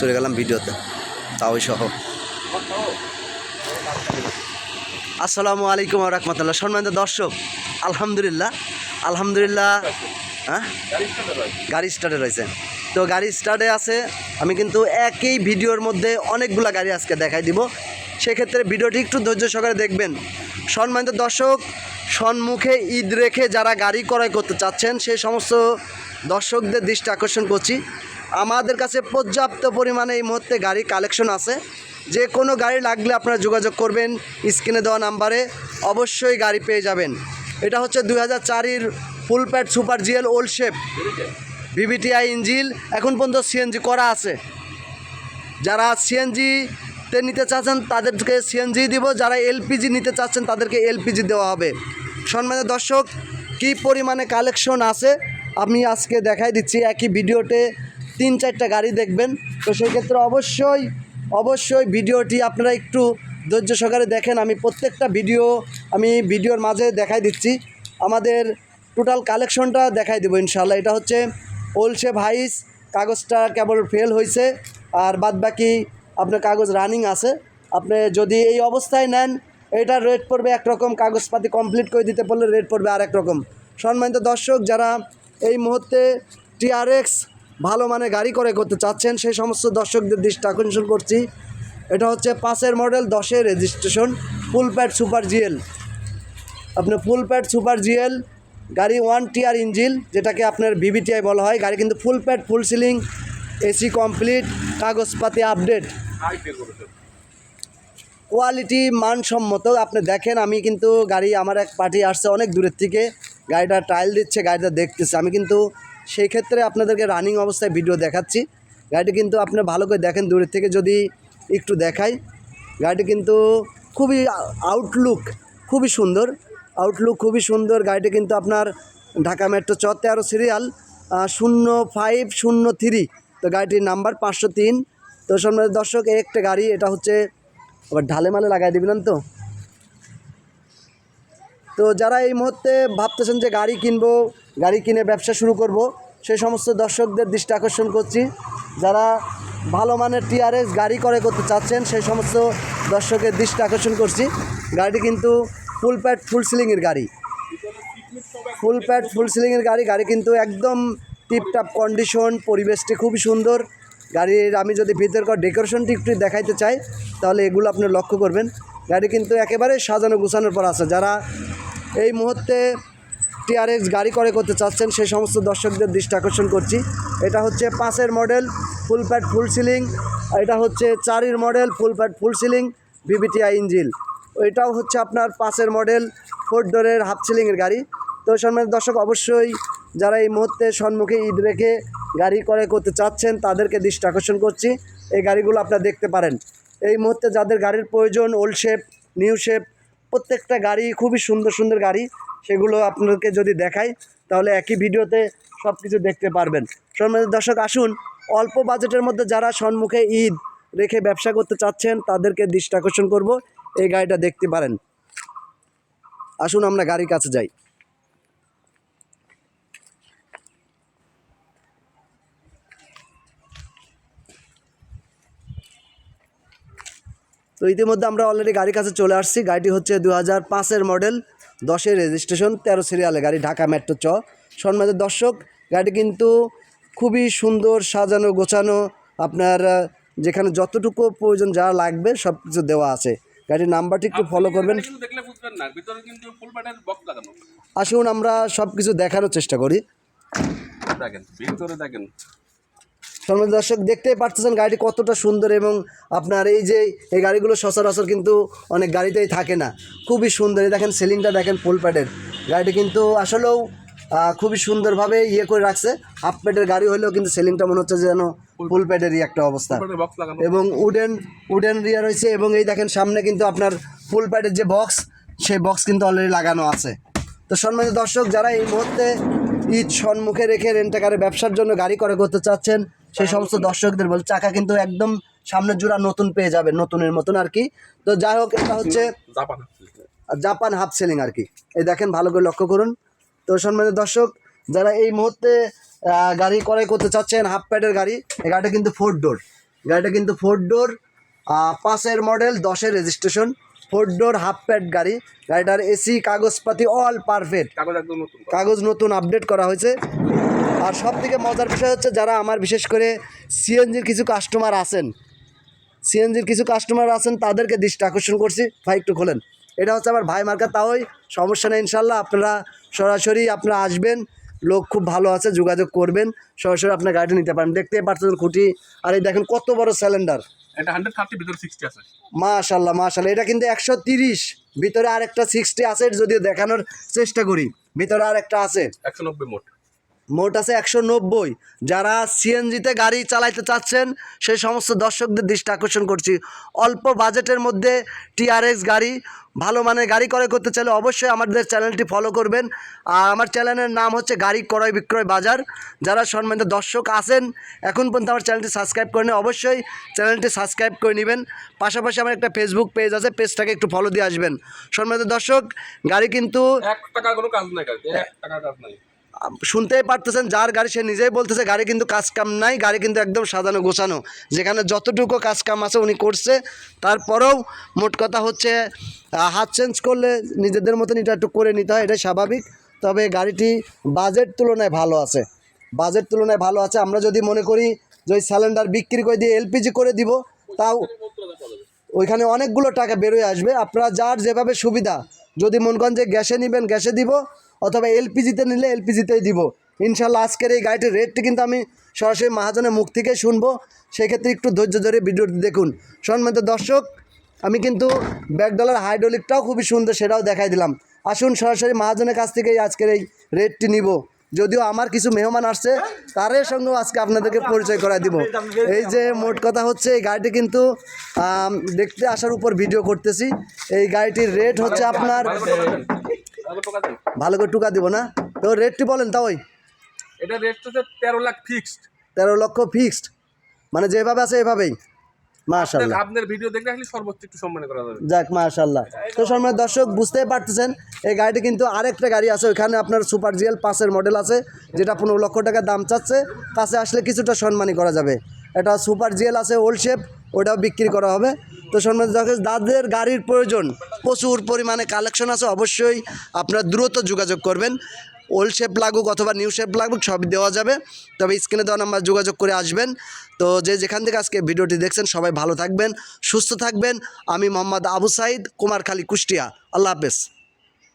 চলে গেলাম ভিডিওতে তাওই সহ। আসসালামু আলাইকুম রহমতুল্লাহ। সম্মানিত দর্শক, আলহামদুলিল্লাহ আলহামদুলিল্লাহ হ্যাঁ? গাড়ি স্টার্টে রয়েছে। তো গাড়ি স্টার্টে আছে, আমি কিন্তু একই ভিডিওর মধ্যে অনেকগুলা গাড়ি আজকে দেখাই দিব। সেক্ষেত্রে ভিডিওটি একটু ধৈর্য সহকারে দেখবেন। সম্মানিত দর্শক, সম্মুখে ঈদ রেখে যারা গাড়ি ক্রয় করতে চাচ্ছেন সেই সমস্ত দর্শকদের দৃষ্টি আকর্ষণ করছি। আমাদের কাছে পর্যাপ্ত পরিমাণে এই মুহূর্তে গাড়ি কালেকশন আছে। যে কোনো গাড়ি লাগলে আপনারা যোগাযোগ করবেন, স্ক্রিনে দেওয়া নাম্বারে অবশ্যই গাড়ি পেয়ে যাবেন। এটা হচ্ছে দুই হাজার চারির full pad super GL old shape VVTI engine, এখন পর্যন্ত সিএনজি করা আছে। যারা সিএনজি তে নিতে চাচ্ছেন, তাদেরকে সিএনজি দিব। যারা এলপিজি নিতে চাচ্ছেন, তাদেরকে এলপিজি দেওয়া হবে। সম্মানিত দর্শক, কী পরিমাণে কালেকশন আছে, আমি আজকে দেখাই দিচ্ছি। একই ভিডিওতে তিন চারটা গাড়ি দেখবেন। তো সেই ক্ষেত্রে অবশ্যই অবশ্যই ভিডিওটি আপনারা একটু ধৈর্য সহকারে দেখেন। আমি প্রত্যেকটা ভিডিও, আমি ভিডিওর মাঝে দেখাই দিচ্ছি। আমাদের টোটাল কালেকশনটা দেখাই দেবো ইনশাল্লাহ এটা হচ্ছে ওলসে ভাইস কাগজটা কেবল ফেল হয়েছে আর বাদবাকি আপনার কাগজ রানিং আছে। আপনি যদি এই অবস্থায় নেন এটা রেট পড়বে একরকম, কাগজপাতি কমপ্লিট করে দিতে পারলে রেট পড়বে আর রকম সম্মানিত দর্শক, যারা এই মুহূর্তে টিআরএক্স ভালো মানে গাড়ি করে করতে চাচ্ছেন, সেই সমস্ত দর্শকদের দৃষ্টি আকর্ষণ করছি। এটা হচ্ছে পাঁচের মডেল দশের registration full pad super GL আপনার ফুল প্যাড সুপার জিএল গাড়ি ওয়ান টিয়ার ইঞ্জিল যেটাকে আপনার ভিভিটিআই বলা হয়। গাড়ি কিন্তু full pad full ceiling AC complete কাগজপাতি আপডেট কোয়ালিটি মানসম্মত, আপনি দেখেন, আমি কিন্তু গাড়ি, আমার এক পার্টি আসছে অনেক দূরের থেকে। গাড়িটা টাইল দিচ্ছে, গাড়িটা দেখতেছে। আমি কিন্তু সেই ক্ষেত্রে আপনাদেরকে রানিং অবস্থায় ভিডিও দেখাচ্ছি। গাড়িটি কিন্তু আপনি ভালো করে দেখেন দূরের থেকে, যদি একটু দেখাই। গাড়িটি কিন্তু খুবই আউটলুক খুবই সুন্দর। আউটলুক খুবই সুন্দর। গাড়িটি কিন্তু আপনার ঢাকা মেট্রো চ তেরো সিরিয়াল শূন্য ফাইভ শূন্য থ্রি তো গাড়িটির নাম্বার পাঁচশো তিন। তো সম্মানিত দর্শক একটা গাড়ি, এটা হচ্ছে, আবার ঢালে মালে লাগাই দিবেন তো? তো যারা এই মুহূর্তে ভাবতেছেন যে গাড়ি কিনবো, গাড়ি কিনে ব্যবসা শুরু করব সেই সমস্ত দর্শকদের দৃষ্টি আকর্ষণ করছি। যারা ভালো মানের টিআরএস গাড়ি করে করতে চাচ্ছেন সেই সমস্ত দর্শকের দৃষ্টি আকর্ষণ করছি। গাড়িটি কিন্তু ফুল প্যাড ফুল সিলিংয়ের গাড়ি। ফুল প্যাড ফুল সিলিংয়ের গাড়ি। গাড়ি কিন্তু একদম টিপটাপ কন্ডিশন পরিবেশটি খুবই সুন্দর। গাড়ির আমি যদি ভিতরকার ডেকোরেশনটি একটু দেখাইতে চাই, তাহলে এগুলো আপনি লক্ষ্য করবেন। গাড়ি কিন্তু একেবারে সাজানো গুছানোর পর আছে। যারা এই মুহূর্তে টিআরএক্স গাড়ি করে করতে চাচ্ছেন, সেই সমস্ত দর্শকদের দৃষ্টি আকর্ষণ করছি। এটা হচ্ছে পাঁচের model, full pad, full ceiling. এটা হচ্ছে চারের model, full pad, full ceiling VVTI engine. এটাও হচ্ছে আপনার পাঁচের মডেল, ফোর ডোরের হাফ সিলিংয়ের গাড়ি। তো সম্মানিত দর্শক, অবশ্যই যারা এই মুহূর্তে সম্মুখে ঈদ রেখে গাড়ি করে করতে চাচ্ছেন, তাদেরকে দৃষ্টি আকর্ষণ করছি। এই গাড়িগুলো আপনারা দেখতে পারেন। এই মুহূর্তে যাদের গাড়ির প্রয়োজন ওল্ড শেপ নিউ শেপ প্রত্যেকটা গাড়ি, খুবই সুন্দর সুন্দর গাড়ি, সেগুলো আপনাদেরকে যদি দেখাই, তাহলে একই ভিডিওতে সব কিছু দেখতে পারবেন। সম্মানিত দর্শক, আসুন, অল্প বাজেটের মধ্যে যারা সম্মুখে ঈদ রেখে ব্যবসা করতে চাচ্ছেন, তাদেরকে দৃষ্টি আকর্ষণ করব। এই গাড়িটা দেখতে পারেন। আসুন, আমরা গাড়ির কাছে যাই। তো ইতিমধ্যে আমরা অলরেডি গাড়ির কাছে চলে আসছি। গাড়িটি হচ্ছে দু হাজার পাঁচের মডেল দশের রেজিস্ট্রেশন তেরো সিরিয়ালে গাড়ি ঢাকা মেট্রো চ। সম্মানিত দর্শক গাড়ি কিন্তু খুবই সুন্দর সাজানো গোছানো আপনার যেখানে যতটুকু প্রয়োজন যা লাগবে সব কিছু দেওয়া আছে। গাড়ির নাম্বারটি একটু ফলো করবেন। আসুন আমরা সব কিছু দেখানোর চেষ্টা করি। দেখেন ভিতরে দেখেন। সম্মানিত দর্শক দেখতেই পারতেছেন গাড়িটি কতটা সুন্দর এবং আপনার এই যে এই গাড়িগুলো সচরাচর কিন্তু অনেক গাড়িতেই থাকে না। খুবই সুন্দর। এই দেখেন সিলিংটা দেখেন ফুল প্যাডের। গাড়িটি কিন্তু আসলেও খুবই সুন্দরভাবে ইয়ে করে রাখছে। হাফ প্যাডের গাড়ি হলেও কিন্তু সিলিংটা মনে হচ্ছে যেন ফুল প্যাডেরই একটা অবস্থা। এবং উডেন উডেন রিয়া রয়েছে এবং এই দেখেন সামনে কিন্তু আপনার ফুল প্যাডের যে বক্স সেই বক্স কিন্তু অলরেডি লাগানো আছে। তো সম্মানিত দর্শক যারা এই মুহূর্তে ঈদ সম্মুখে রেখে রেন্টাকারে ব্যবসার জন্য গাড়ি করে করতে চাচ্ছেন সেই সমস্ত দর্শকদের বল চাকা কিন্তু একদম সামনের জোড়া নতুন পেয়ে যাবে নতুনের মতন আর কি। তো যাই হোক এটা হচ্ছে জাপান জাপান হাফ সেলিং আর কি। এই দেখেন ভালো করে লক্ষ্য করুন। তো সম্মানিত দর্শক যারা এই মুহূর্তে গাড়ি ক্রয় করতে চাচ্ছেন হাফ প্যাডের গাড়ি এই গাড়িটা কিন্তু ফোর ডোর গাড়িটা কিন্তু ফোর ডোর পাঁচের মডেল দশের registration four door half pad গাড়ি। গাড়িটার এসি কাগজপাতি অল পারফেক্ট কাগজ নতুন। কাগজ নতুন আপডেট করা হয়েছে। আর সব থেকে মজার বিষয় হচ্ছে যারা আমার বিশেষ করে সিএনজির কিছু কাস্টমার আছেন সিএনজির কিছু কাস্টমার আছেন তাদেরকে দৃষ্টি আকর্ষণ করছি। ভাই একটু খোলেন। এটা হচ্ছে আমার ভাই মার্কা তাওই। সমস্যা নেই ইনশাল্লাহ। আপনারা সরাসরি আপনারা আসবেন লোক খুব ভালো আছে যোগাযোগ করবেন সরাসরি আপনার গাড়িটা নিতে পারেন দেখতে পাচ্ছেন খুঁটি। আর এই দেখেন কত বড় সিলিন্ডার এটা হান্ড্রেড থার্টি ভিতরে সিক্সটি আছে। মাশাল্লাহ মাশাল্লাহ। এটা কিন্তু একশো তিরিশ। ভিতরে আরেকটা সিক্সটি আছে যদিও দেখানোর চেষ্টা করি। ভিতরে আরেকটা আছে। একশো নব্বই মোট। মোট আছে একশো নব্বই। যারা সিএনজিতে গাড়ি চালাইতে চাচ্ছেন, সেই সমস্ত দর্শকদের দৃষ্টি আকর্ষণ করছি। অল্প বাজেটের মধ্যে টিআরএক্স গাড়ি, ভালো মানের গাড়ি ক্রয় করতে চাইলে অবশ্যই আমাদের চ্যানেলটি ফলো করবেন। আর আমার চ্যানেলের নাম হচ্ছে গাড়ি ক্রয় বিক্রয় বাজার। যারা সম্মানিত দর্শক আছেন, এখন পর্যন্ত আমার চ্যানেলটি সাবস্ক্রাইব করে নিন অবশ্যই চ্যানেলটি সাবস্ক্রাইব করে নেবেন। পাশাপাশি আমার একটা ফেসবুক পেজ আছে পেজটাকে একটু ফলো দিয়ে আসবেন। সম্মানিত দর্শক, গাড়ি কিন্তু এক টাকার কোনো কাজ নাই কাজ নাই। শুনতেই পারতেছেন, যার গাড়ি সে নিজেই বলতেছে, গাড়ি কিন্তু কাজ কাম নাই, গাড়ি কিন্তু একদম সাজানো গোছানো। যেখানে যতটুকু কাজ কাম আছে উনি করছে। তারপরেও মোট কথা হচ্ছে হাত চেঞ্জ করলে নিজেদের মতন এটা একটু করে নিতে হয়, এটাই স্বাভাবিক। তবে গাড়িটি বাজেট তুলনায় ভালো আছে। বাজেট তুলনায় ভালো আছে। আমরা যদি মনে করি যে ওই সিলিন্ডার বিক্রি করে দিয়ে এলপিজি করে দিব, তাও ওইখানে অনেকগুলো টাকা বেরোয় আসবে। আপনারা যার যেভাবে সুবিধা, যদি মন করেন যে গ্যাসে নেবেন, গ্যাসে দিব। অথবা এলপিজিতে নিলে এলপিজিতেই দিব। ইনশাল্লাহ আজকের এই গাড়িটির রেটটি কিন্তু আমি সরাসরি মহাজনের মুখ থেকে শুনব। সেক্ষেত্রে একটু ধৈর্য ধরে ভিডিওটি দেখুন। সম্মানিত দর্শক, আমি কিন্তু ব্যাকডলার হাইড্রোলিকটাও খুবই সুন্দর সেটাও দেখাই দিলাম। আসুন সরাসরি মহাজনের কাছ থেকেই আজকের এই রেটটি নিব। যদিও আমার কিছু মেহমান আসছে, তাদের সঙ্গেও আজকে আপনাদেরকে পরিচয় করাই দিব। এই যে মোট কথা হচ্ছে, এই গাড়িটি কিন্তু দেখতে আসার উপর ভিডিও করতেছি। এই গাড়িটির রেট হচ্ছে আপনার ভালো করে টাকা দিব না? তো রেটটি বলেন তাও ওই। এটা রেট হচ্ছে তেরো লাখ ফিক্সড তেরো লক্ষ ফিক্সড মানে যেভাবে আছে এভাবেই। মাশাল্লাহ আপনার ভিডিও দেখলে আসলে সর্বোচ্চ একটু সম্মান করা যাবে। যাক মাশাল্লাহ তো সম্মান দর্শক বুঝতেই পারতেছেন এই গাড়িটি কিন্তু আরেকটা গাড়ি আছে ওইখানে আপনার সুপার জিএল পাঁচের মডেল আছে যেটা পনেরো লক্ষ টাকা দাম চাচ্ছে। কাছে আসলে কিছুটা সম্মানই করা যাবে। এটা সুপার জিএল আছে ওল্ড শেপ ওটাও বিক্রি করা হবে। তো সম্মানিত দর্শক, যাদের গাড়ির প্রয়োজন প্রচুর পরিমাণে কালেকশন আছে, অবশ্যই আপনারা দ্রুত যোগাযোগ করবেন। ওল্ড শেপ লাগুক অথবা নিউ শেপ লাগুক, সবই দেওয়া যাবে। তবে স্ক্রিনে দেওয়া নাম্বার যোগাযোগ করে আসবেন। তো যে যেখান থেকে আজকে ভিডিওটি দেখছেন, সবাই ভালো থাকবেন, সুস্থ থাকবেন। আমি মোহাম্মদ আবু সাইদ, কুমারখালী, কুষ্টিয়া। আল্লাহ হাফেজ।